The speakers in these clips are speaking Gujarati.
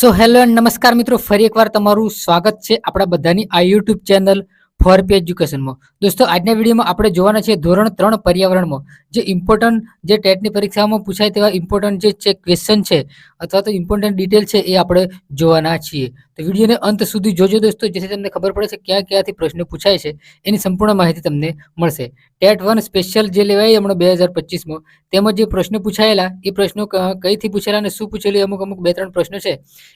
સો હેલો એન્ડ નમસ્કાર મિત્રો. ફરી એકવાર તમારું સ્વાગત છે આપણા બધાની આ યુટ્યુબ ચેનલ ફોર પી એજ્યુકેશનમાં દોસ્તો, આજના વિડીયોમાં આપણે જોવાના છે ધોરણ ત્રણ પર્યાવરણમાં. જે ઇમ્પોર્ટન્ટ જે ટેટની પરીક્ષામાં પૂછાય તેવા ઇમ્પોર્ટન્ટ જે ક્વેશ્ચન છે અથવા તો ઇમ્પોર્ટન્ટ ડિટેલ છે એ આપણે જોવાના છીએ. તો વિડીયોને અંત સુધી જોજો દોસ્તો, જેથી તમને ખબર પડે છે ક્યાં ક્યાંથી પ્રશ્ન પૂછાય છે. એની સંપૂર્ણ માહિતી તમને મળશે. ટેટ વન સ્પેશિયલ જે લેવાય હમણાં બે હજાર પચીસમાં, તેમાં જે પ્રશ્ન પૂછાયેલા, એ પ્રશ્નો કઈથી પૂછેલા અને શું પૂછેલું અમુક અમુક બે ત્રણ પ્રશ્નો છે.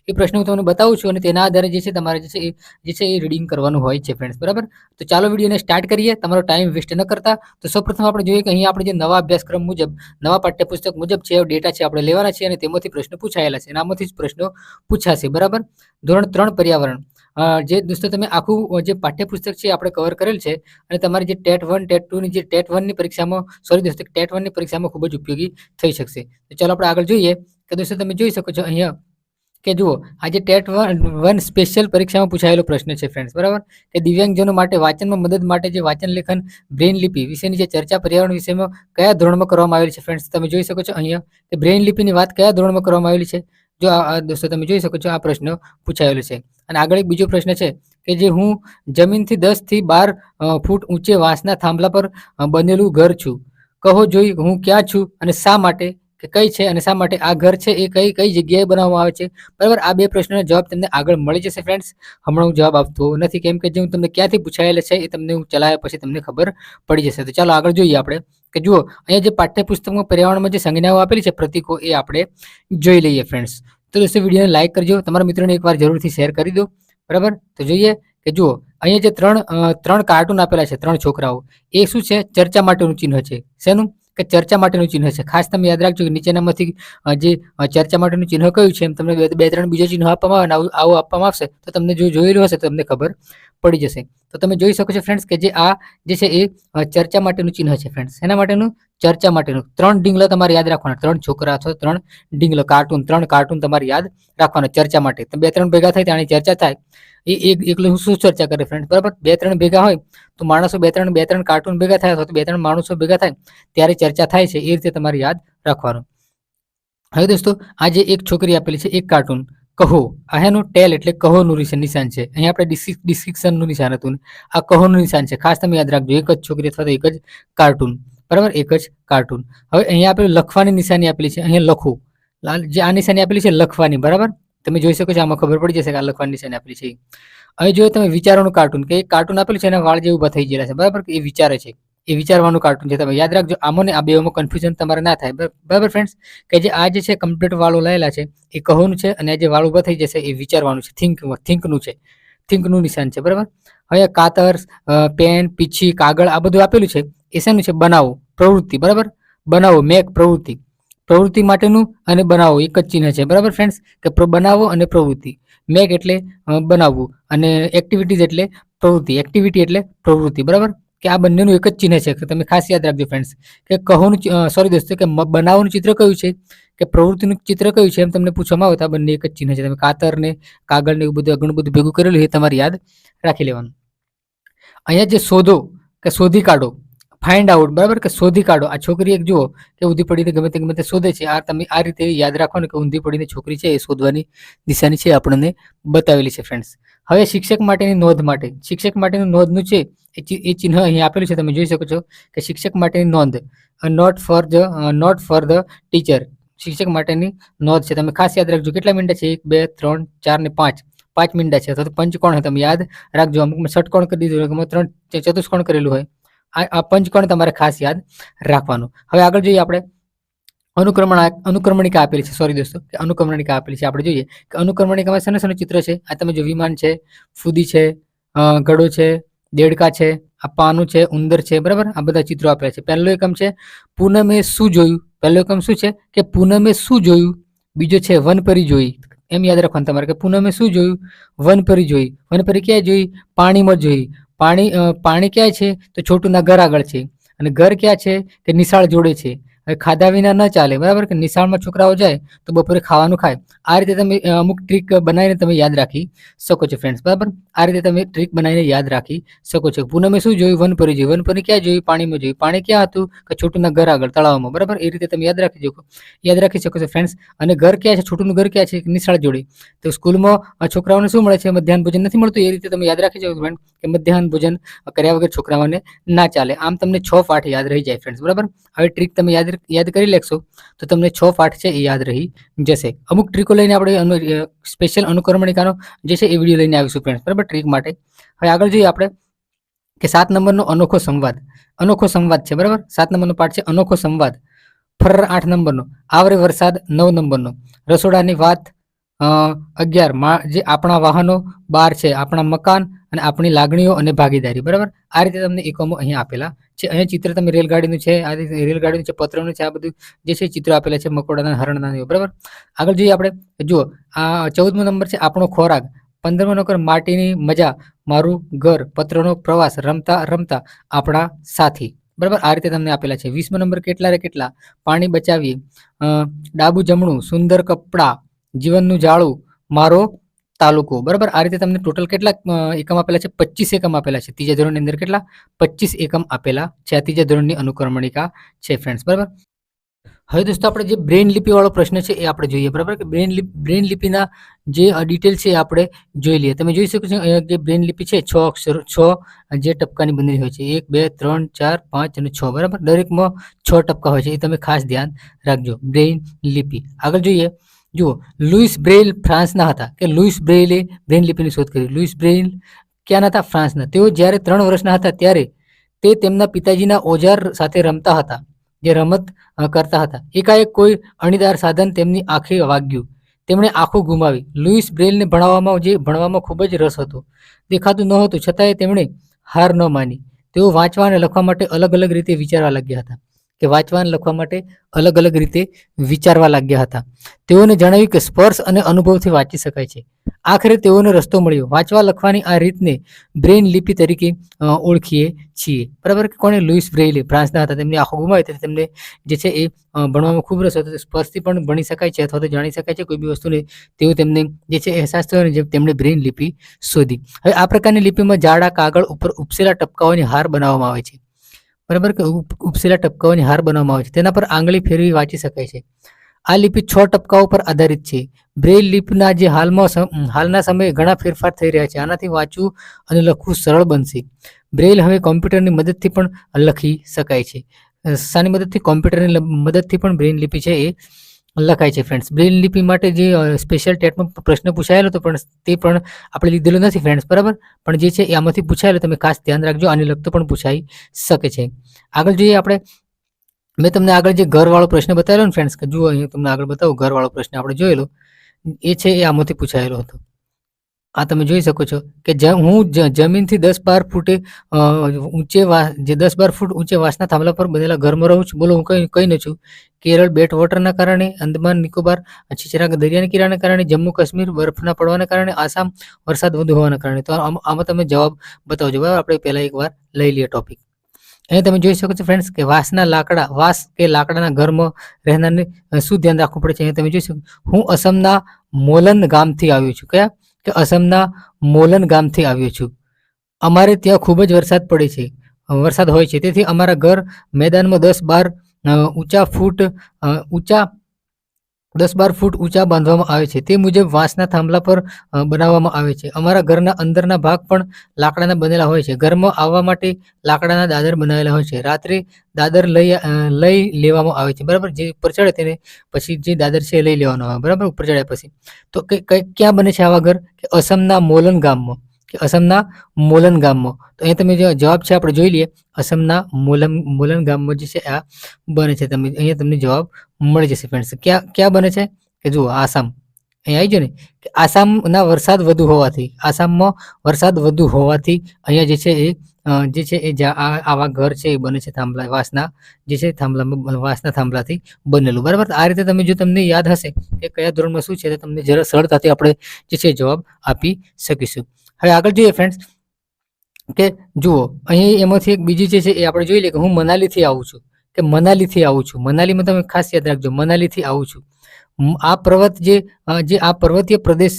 એ પ્રશ્નો હું તમને બતાવું છું અને તેના આધારે જે છે તમારે જે છે એ, જે છે એ રીડિંગ કરવાનું હોય છે ફ્રેન્ડ્સ બરાબર? તો ચાલો વિડીયોને સ્ટાર્ટ કરીએ. તમારો ટાઈમ વેસ્ટ ન કરતા. તો સૌપ્રથમ આપણે જોઈએ કે અહીંયા આપણે જે નવા અભ્યાસક્રમ મુજબ, નવા પાઠ્યપુસ્તક મુજબ છે ડેટા છે આપણે લેવાના છે અને તેમાંથી પ્રશ્ન પ્રશ્નો પૂછાયેલા છે અને આમાંથી જ પ્રશ્નો પૂછાશે, બરાબર? ધોરણ ત્રણ પર્યાવરણ. જે દોસ્તો તમે આખું જે પાઠ્યપુસ્તક છે આપણે કવર કરેલ છે અને તમારી જે ટેટ વન, ટેટ ટુની જે ટેટ વનની પરીક્ષામાં સોરી દોસ્તો ટેટ વનની પરીક્ષામાં ખૂબ જ ઉપયોગી થઈ શકશે. ચાલો આપણે આગળ જોઈએ કે દોસ્તો તમે જોઈ શકો છો અહીંયા કે જુઓ, આજે ટેટ વન સ્પેશિયલ પરીક્ષામાં પૂછાયેલો પ્રશ્ન છે ફ્રેન્ડ્સ બરાબર? કે દિવ્યાંગજનો માટે વાંચનમાં મદદ માટે જે વાંચન લેખન, બ્રેઇન લિપિ વિશેની જે ચર્ચા પર્યાવરણ વિષયમાં કયા ધોરણમાં કરવામાં આવેલી છે ફ્રેન્ડ્સ તમે જોઈ શકો છો અહીંયા, કે બ્રેઇન લિપિની વાત કયા ધોરણમાં કરવામાં આવેલી છે? જો આ દોસ્તો તમે જોઈ શકો છો આ પ્રશ્ન પૂછાયેલો છે. અને આગળ એક બીજો પ્રશ્ન છે કે જે હું જમીનથી દસથી બાર ફૂટ ઊંચે વાંસના થાંભલા પર બનેલું ઘર છું. કહો જોઈ હું ક્યાં છું અને શા માટે? કે કઈ છે અને શા માટે આ ઘર છે, એ કઈ કઈ જગ્યાએ બનાવવામાં આવે છે? બરાબર, આ બે પ્રશ્નોના જવાબ તમને આગળ મળી જશે ફ્રેન્ડ્સ હમણાં હું જવાબ આપતો નથી, કેમ કે જે હું તમને ક્યાંથી પૂછાયેલા છે, એ તમને હું ચલાવ્યા પછી તમને ખબર પડી જશે. તો ચાલો આગળ જોઈએ આપણે, કે જુઓ, અહીંયા જે પાઠ્યપુસ્તકમાં પર્યાવરણમાં જે સંજ્ઞાઓ આપેલી છે, પ્રતીકો, એ આપણે જોઈ લઈએ ફ્રેન્ડ્સ તો દોસ્તો, વિડીયોને લાઇક કરજો. તમારા મિત્રોને એકવાર જરૂરથી શેર કરી દો. બરાબર? તો જોઈએ, કે જુઓ, અહીંયા જે ત્રણ ત્રણ કાર્ટૂન આપેલા છે, ત્રણ છોકરાઓ. એ શું છે? ચર્ચા માટેનું ચિહ્ન છે. શેનું? કે ચર્ચા માટેનું ચિહ્ન છે. ખાસ તમે યાદ રાખજો કે નીચેનામાંથી જે ચર્ચા માટેનું ચિહ્ન કયું છે, એમ તમને બે ત્રણ બીજો ચિહ્ન આપવામાં આવે આવું આપવામાં આવશે, તો તમને જો જોયેલું હશે તો તમને ખબર પડી જશે. તો તમે જોઈ શકો છો ફ્રેન્ડ્સ કે જે આ જે છે એ ચર્ચા માટેનું ચિહ્ન છે ફ્રેન્ડ્સ એના માટેનું? ચર્ચા માટેનું. ત્રણ ડીંગલો તમારે યાદ રાખવાના. ત્રણ છોકરા અથવા ત્રણ ડીંગલો કાર્ટૂન ત્રણ કાર્ટૂન તમારે યાદ રાખવાના ચર્ચા માટે. બે, ત્રણ ભેગા થાય ત્યાંની ચર્ચા થાય. એ શું ચર્ચા કરે ફ્રેન્ડ બરાબર? બે ત્રણ ભેગા હોય તો માણસો બે ત્રણ બે ત્રણ કાર્ટૂન ભેગા થાય અથવા તો બે ત્રણ માણસો ભેગા થાય ત્યારે ચર્ચા થાય છે એ રીતે તમારે યાદ રાખવાનું. હવે દોસ્તો, આજે એક છોકરી આપેલી છે એક કાર્ટૂન કહો. અહીંયાનું ટેલ એટલે કહોનું નિશાન છે. અહીંયા આપણે ડિસ્ક્રિપ્શનનું નિશાન હતું આ કહોનું નિશાન છે. ખાસ તમે યાદ રાખજો, એક જ છોકરી અથવા તો એક જ કાર્ટૂન બરાબર? એક જ કાર્ટૂન હવે અહીંયા આપણે લખવાની નિશાની આપેલી છે. અહીંયા લખો. જે આ નિશાની આપેલી છે લખવાની. બરાબર? તમે જોઈ શકો છો, આમાં ખબર પડી જશે કે આ લખવાની નિશાની આપેલી છે. હવે જો તમે વિચારોનું કાર્ટૂન, કે કાર્ટૂન આપેલું છે એના વાળ જે ઊભા થઈ ગયેલા છે, બરાબર? એ વિચારે છે. એ વિચારવાનું કાર્ટૂન છે. તમે યાદ રાખજો આમાં ને આ બેમાં કન્ફ્યુઝન તમારે ના થાય બર- બરાબર ફ્રેન્ડ્સ કે જે આ જે છે કમ્પ્લીટ વાળો લાયેલા છે, એ કહોનું છે અને આ જે વાળ ઊભા થઈ જશે, એ વિચારવાનું છે. થિંક થિંકનું છે. થિંકનું નિશાન છે, બરાબર? હવે કાતર પેન, પીછી, કાગળ આ બધું આપેલું છે, એ શેનું છે? બનાવો, પ્રવૃત્તિ, બરાબર? બનાવો મેક પ્રવૃત્તિ. પ્રવૃત્તિ માટેનું અને બનાવો એક જ ચિહ્ન છે. બરાબર ફ્રેન્ડ્સ કે બનાવો અને પ્રવૃત્તિ. મેક એટલે બનાવવું અને એક્ટિવિટીઝ એટલે પ્રવૃત્તિ. એક્ટિવિટી એટલે પ્રવૃત્તિ. બરાબર? કે આ બંનેનું એક જ ચિહ્ન છે, કે તમે ખાસ યાદ રાખજો ફ્રેન્ડ્સ કે કહોનું સોરી દોસ્તો, કે બનાવવાનું ચિત્ર કયું છે? કે પ્રવૃત્તિનું ચિત્ર કયું છે? એમ તમને પૂછવામાં આવે તો આ બંને એક જ ચિહ્ન છે. તમે કાતરને, કાગળને એવું બધું ઘણું બધું ભેગું કરેલું એ તમારે યાદ રાખી લેવાનું. અહીંયા જે શોધો, કે શોધી કાઢો ફાઇન્ડ આઉટ બરાબર? કે શોધી કાઢો. આ છોકરી એક જુઓ, કે ઊંધી પડીને ગમે તે ગમે તે શોધે છે. આ તમે આ રીતે યાદ રાખવાનું કે ઊંધી પડીને છોકરી છે, એ શોધવાની દિશાની છે આપણને બતાવેલી છે ફ્રેન્ડ્સ હવે શિક્ષક માટેની નોંધ માટે. શિક્ષક માટેની નોંધનું છે, એ ચિહ્ન અહીં આપેલું છે, તમે જોઈ શકો છો કે શિક્ષક માટેની નોંધ note for the note for the teacher શિક્ષક માટેની નોંધ છે. તમે ખાસ યાદ રાખજો, કેટલા મિનિટ છે? એક, બે, ત્રણ, ચાર ને પાંચ. પાંચ મિનિટ છે. અથવા તો પંચકોણ તમે યાદ રાખજો. અમુકમાં ષટકોણ કરી દીધું હોય ત્રણ, ચતુષ્કોણ કરેલું હોય. આ પંચકોણ તમારે ખાસ યાદ રાખવાનું. હવે આગળ જોઈએ આપણે અનુક્રમણ અનુક્રમણિકા આપેલી છે. સોરી દોસ્તો, કે અનુક્રમણિકા આપેલી છે. આપણે જોઈએ કે અનુક્રમણિકામાં શેના શેનું ચિત્ર છે? આ તમે જો વિમાન છે, ફૂદી છે ઘડો છે, દેડકા છે, આ પાનું છે, ઉંદર છે, બરાબર? આ બધા ચિત્રો આપેલા છે. પહેલો એકમ છે, પૂનમે શું જોયું? પહેલો એકમ શું છે? કે પૂનમે શું જોયું? બીજો છે, વનપરી જોઈ. એમ યાદ રાખવાનું તમારે કે પૂનમે શું જોયું? વનપરી જોઈ. વનપરી ક્યાં જોઈ? પાણીમાં જોઈ. પાણી પાણી ક્યાં છે? તો છોટુના ઘર આગળ છે. અને ઘર ક્યાં છે? કે નિશાળ જોડે છે. હવે ખાધા વિના ન ચાલે, બરાબર? કે નિશાળમાં છોકરાઓ જાય તો બપોરે ખાવાનું ખાય. આ રીતે તમે અમુક ટ્રીક બનાવીને તમે યાદ રાખી શકો છો ફ્રેન્ડ્સ બરાબર? આ રીતે તમે ટ્રીક બનાવીને યાદ રાખી શકો છો. પૂનમે શું જોયું? વનપરી જોયું. વનપરી ક્યાં જોયું? પાણીમાં જોયું. પાણી ક્યાં હતું? કે છોટુના ઘર આગળ, તળાવમાં, બરાબર? એ રીતે તમે યાદ રાખી શકો, યાદ રાખી શકો છો ફ્રેન્ડ્સ અને ઘર ક્યાં છે? છોટુનું ઘર ક્યાં છે? નિશાળ જોડે. તો સ્કૂલમાં છોકરાઓને શું મળે છે? મધ્યાહન ભોજન નથી મળતું? એ રીતે તમે યાદ રાખી શકો ફ્રેન્ડ કે મધ્યાહન ભોજન કર્યા વગર છોકરાઓને ના ચાલે. આમ તમને છ પાઠ યાદ રહી જાય ફ્રેન્ડ્સ બરાબર? હવે ટ્રીક તમે યાદ યાદ કરી લેશો, તો તમને છ પાઠ છે એ યાદ રહી જશે. અમુક ટ્રીકો લઈને આપણે સ્પેશિયલ અનુક્રમણિકાનો જે છે એ વીડિયો લઈને આવીશું ફ્રેન્ડ્સ બરાબર? ટ્રીક માટે. હવે આગળ જોઈએ આપણે કે સાત નંબરનો અનોખો સંવાદ. અનોખો સંવાદ છે, બરાબર? સાત નંબરનો પાઠ છે, અનોખો સંવાદ. ફર આઠ નંબરનો, આવરે વરસાદ નવ નંબરનો. રસોડાની વાત અગિયાર મા, જે આપણા વાહનો બાર છે, આપણા મકાન અને આપણી લાગણીઓ અને ભાગીદારી, બરાબર? આ રીતે તમને એકમો અહીંયા આપેલા છે. અહીંયા ચિત્ર તમે રેલગાડીનું છે, આ રીતે રેલગાડીનું છે, પત્રનું છે, આ બધું જે છે ચિત્રો આપેલા છે, મકોડાના, હરણના બરાબર? આગળ જોઈએ આપણે. જુઓ, આ ચૌદમો નંબર છે, આપણો ખોરાક. પંદરમો નંબર, માટીની મજા. મારું ઘર, પત્રનો પ્રવાસ, રમતા રમતા, આપણા સાથી, બરાબર? આ રીતે તમને આપેલા છે. વીસમો નંબર, કેટલા રે કેટલા? પાણી બચાવીએ. ડાબું ડાબુ જમણું, સુંદર કપડાં. જીવનનું જાળું મારો તાલુકો. બરાબર? આ રીતે તમને ટોટલ કેટલા એકમ આપેલા છે? પચીસ એકમ આપેલા છે. ત્રીજા ધોરણની અંદર કેટલા? પચીસ એકમ આપેલા છે. આ ત્રીજા ધોરણની અનુક્રમણિકા છે ફ્રેન્ડ્સ બરાબર? હવે દોસ્તો આપણે જે બ્રેન લિપિવાળો પ્રશ્ન છે એ આપણે જોઈએ. બરાબર? કે બ્રેન લિપ બ્રેન લિપિના જે ડિટેલ છે એ આપણે જોઈ લઈએ. તમે જોઈ શકો છો જે બ્રેન લિપિ છે, છ અક્ષરો, છ જે ટપકાની બનેલી હોય છે. એક, બે, ત્રણ, ચાર, પાંચ અને છ. બરાબર? દરેકમાં છ ટપકા હોય છે. એ તમે ખાસ ધ્યાન રાખજો. બ્રેન લિપિ. આગળ જોઈએ. જુઓ, લુઈસ બ્રેઇલ ફ્રાન્સના હતા. કે લુઈસ બ્રેઇલે બ્રેન લિપિની શોધ કરી. લુઈસ બ્રેઇલ ક્યાંના હતા? ફ્રાન્સના. તેઓ જ્યારે ત્રણ વર્ષના હતા ત્યારે તે તેમના પિતાજીના ઓજાર સાથે રમતા હતા, જે રમત કરતા હતા. એકાએક કોઈ અણીદાર સાધન તેમની આંખે વાગ્યું. તેમણે આંખો ગુમાવી. લુઈસ બ્રેઇલને ભણાવવામાં જે ભણવામાં ખૂબ જ રસ હતો. દેખાતું નહોતું. છતાંય તેમણે હાર ન માની. તેઓ વાંચવા અને લખવા માટે અલગ અલગ રીતે વિચારવા લાગ્યા હતા. કે વાંચવા અને લખવા માટે અલગ અલગ રીતે વિચારવા લાગ્યા હતા. તેઓને જણાવ્યું કે સ્પર્શ અને અનુભવથી વાંચી શકાય છે. આખરે તેઓને રસ્તો મળ્યો. વાંચવા લખવાની આ રીતને બ્રેઇન લિપિ તરીકે ઓળખીએ છીએ. બરાબર કે કોણે? લુઈસ બ્રેઇલે, ફ્રાન્સના હતા. તેમની આંખો ગુમાવી ત્યારે તેમને જે છે એ ભણવામાં ખૂબ રસ હતો. સ્પર્શથી પણ ભણી શકાય છે અથવા તો જાણી શકાય છે. કોઈ બી વસ્તુને તેઓ તેમને જે છે અહેસાસ થયો અને જે તેમણે બ્રેઇન લિપિ શોધી. હવે આ પ્રકારની લિપિમાં જાડા કાગળ ઉપર ઉપસેલા ટપકાઓની હાર બનાવવામાં આવે છે. બરાબર કે ઉપ- ઉપસેલા ટપકાઓની હાર બનાવવામાં આવે છે. તેના પર આંગળી ફેરવી વાંચી શકાય છે. આ લિપિ છ ટપકાઓ પર આધારિત છે. બ્રેઇલ લિપના જે હાલમાં હાલના સમયે ઘણા ફેરફાર થઈ રહ્યા છે. આનાથી વાંચવું અને લખવું સરળ બનશે. બ્રેઇલ હવે કોમ્પ્યુટરની મદદથી પણ લખી શકાય છે. શાની મદદથી કોમ્પ્યુટરની મદદથી પણ બ્રેઇલ લિપિ છે એ લખાય છે ફ્રેન્ડ્સ બ્રેલ લિપિ માટે જે સ્પેશિયલ ટેટમાં પ્રશ્ન પૂછાયેલો હતો, પણ તે પણ આપણે લીધેલો નથી ફ્રેન્ડ્સ બરાબર? પણ જે છે, એ આમાંથી પૂછાયેલો, તમે ખાસ ધ્યાન રાખજો, આને લગતો પણ પૂછાઈ શકે છે. આગળ જોઈએ આપણે, મેં તમને આગળ જે ઘરવાળો પ્રશ્ન બતાવેલો ને ફ્રેન્ડ્સ જુઓ, અહીંયા તમને આગળ બતાવું, ઘરવાળો પ્રશ્ન આપણે જોયેલો. એ છે, એ આમાંથી પૂછાયેલો હતો. આ તમે જોઈ શકો છો કે હું જમીનથી દસ બાર ફૂટે ઊંચે જે દસ બાર ફૂટ ઊંચે વાંસના થાંભલા પર બનેલા ઘરમાં રહું છું. બોલો, હું કંઈ કહી ન છું. કેરળ બેટ વોટરના કારણે, અંદમાન નિકોબાર, છીછરા દરિયાની કિરાના કારણે, જમ્મુ કાશ્મીર બરફના પડવાના કારણે, આસામ વરસાદ વધુ હોવાના કારણે. તો આમ- આમાં તમે જવાબ બતાવજો. બરાબર? આપણે પહેલાં એકવાર લઈ લઈએ ટોપિક અહીંયા તમે જોઈ શકો છો ફ્રેન્ડ્સ કે વાંસના લાકડા, વાંસ કે લાકડાના ઘરમાં રહેનારને શું ધ્યાન રાખવું પડે છે? અહીંયા તમે જોઈ શકો હું અસમના મોલન ગામથી આવ્યો છું. કયા? કે અસમના મોલન ગામથી આવ્યો છું. અમારે ત્યાં ખૂબ જ વરસાદ પડે છે. વરસાદ હોય છે. તેથી અમારા ઘર મેદાનમાં દસ બાર ઊંચા ફૂટ ઊંચા દસ બાર ફૂટ ઊંચા બાંધવામાં આવે છે. તે મુજબ વાંસના થાંભલા પર બનાવવામાં આવે છે. અમારા ઘરના અંદરના ભાગ પણ લાકડાના બનેલા હોય છે. ઘરમાં આવવા માટે લાકડાના દાદર બનાવેલા હોય છે. રાત્રે દાદર લઈ લઈ લેવામાં આવે છે. બરાબર? જે ઉપર ચડે તેને પછી જે દાદર છે એ લઈ લેવાનો આવે. બરાબર? ઉપર ચડ્યા પછી. તો કઈ ક્યાં બને છે આવા ઘર? કે અસમના મોલન ગામમાં. કે અસમના મોલન ગામમાં. તો અહીંયા તમે જવાબ છે આપણે જોઈ લઈએ, અસમના મોલન મોલન ગામમાં જે છે આ બને છે. તમે અહીંયા તમને જવાબ મળી જશે ફ્રેન્ડ્સ ક્યાં ક્યાં બને છે? કે જુઓ, આસામ. અહીંયા આવી જાય ને, કે આસામના વરસાદ વધુ હોવાથી, આસામમાં વરસાદ વધુ હોવાથી અહીંયા જે છે એ જે છે એ આવા ઘર છે એ બને છે થાંભલા, વાસના, જે છે થાંભલામાં વાસના થાંભલાથી બનેલું. બરાબર? આ રીતે તમે જો તમને યાદ હશે કે કયા ધોરણમાં શું છે તો તમને જરા સરળતાથી આપણે જે છે જવાબ આપી શકીશું. હવે આગળ જોઈએ ફ્રેન્ડ્સ કે જુઓ, અહીં એમાંથી એક બીજી જે છે એ આપણે જોઈ લઈએ કે હું મનાલીથી આવું છું. કે મનાલીથી આવું છું. મનાલીમાં તમે ખાસ યાદ રાખજો, મનાલીથી આવું છું. આ પર્વત જે જે આ પર્વતીય પ્રદેશ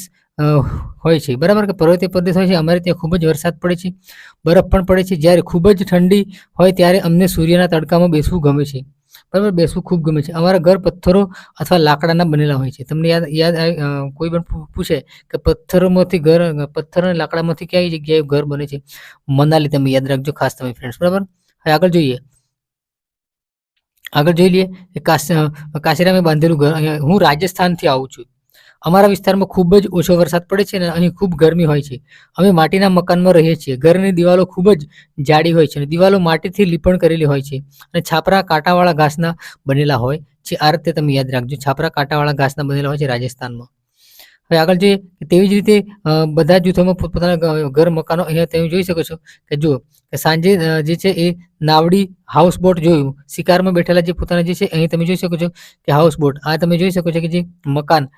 હોય છે, બરાબર કે પર્વતીય પ્રદેશ હોય છે, અમારે ત્યાં ખૂબ જ વરસાદ પડે છે, બરફ પણ પડે છે. જ્યારે ખૂબ જ ઠંડી હોય ત્યારે અમને સૂર્યના તડકામાં બેસવું ગમે છે. બરાબર? બેસવું ખૂબ ગમે છે. અમારા ઘર પથ્થરો અથવા લાકડાના બનેલા હોય છે. તમને યાદ યાદ કોઈ પણ પૂછે કે પથ્થરોમાંથી ઘર, પથ્થર અને લાકડામાંથી કઈ જગ્યાએ ઘર બને છે? મનાલી તમે યાદ રાખજો ખાસ તમે ફ્રેન્ડ્સ બરાબર? હવે આગળ જોઈએ. આગળ જોઈ લઈએ કાશ કાશીરામે બાંધેલું ઘર. હું રાજસ્થાનથી આવું છું. અમારા વિસ્તારમાં ખૂબ જ ઓછો વરસાદ પડે છે અને અહીં ખૂબ ગરમી હોય છે. અમે માટીના મકાનમાં રહીએ છીએ. ઘરની દિવાલો ખૂબ જ જાડી હોય છે અને દિવાલો માટીથી લીપણ કરેલી હોય છે અને છાપરા કાંટાવાળા ઘાસના બનેલા હોય છે. આ રીતે તમે યાદ રાખજો. છાપરા કાંટાવાળા ઘાસના બનેલા હોય છે રાજસ્થાનમાં. હવે આગળ જોઈએ તેવી જ રીતે બધા જૂથોમાં પોતપોતાના ઘર, મકાનો અહીંયા તમે જોઈ શકો છો કે જુઓ કે સાંજે જે છે એ નાવડી હાઉસ બોટ જોયું. શિકારમાં બેઠેલા જે પોતાના જે છે, અહીં તમે જોઈ શકો છો કે હાઉસ બોટ આ તમે જોઈ શકો છો કે જે મકાન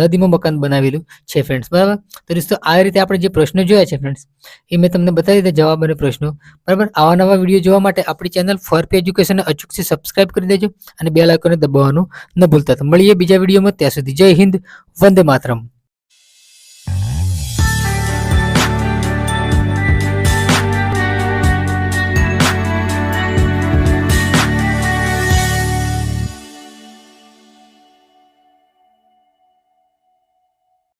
નદીમાં મકાન બનાવેલું છે ફ્રેન્ડ્સ બરાબર? તો દોસ્તો, આ રીતે આપણે જે પ્રશ્નો જોયા છે ફ્રેન્ડ્સ એ મેં તમને બતાવી દીધા જવાબ અને પ્રશ્નો. બરાબર? આવા નવા વીડિયો જોવા માટે આપણી ચેનલ ફોર એજ્યુકેશન અચૂકથી સબસ્ક્રાઇબ કરી દેજો અને બે લાઇકોને દબાવવાનું ન ભૂલતા. તો મળીએ બીજા વિડીયોમાં ત્યાં સુધી જય હિન્દ, વંદે માતરમ.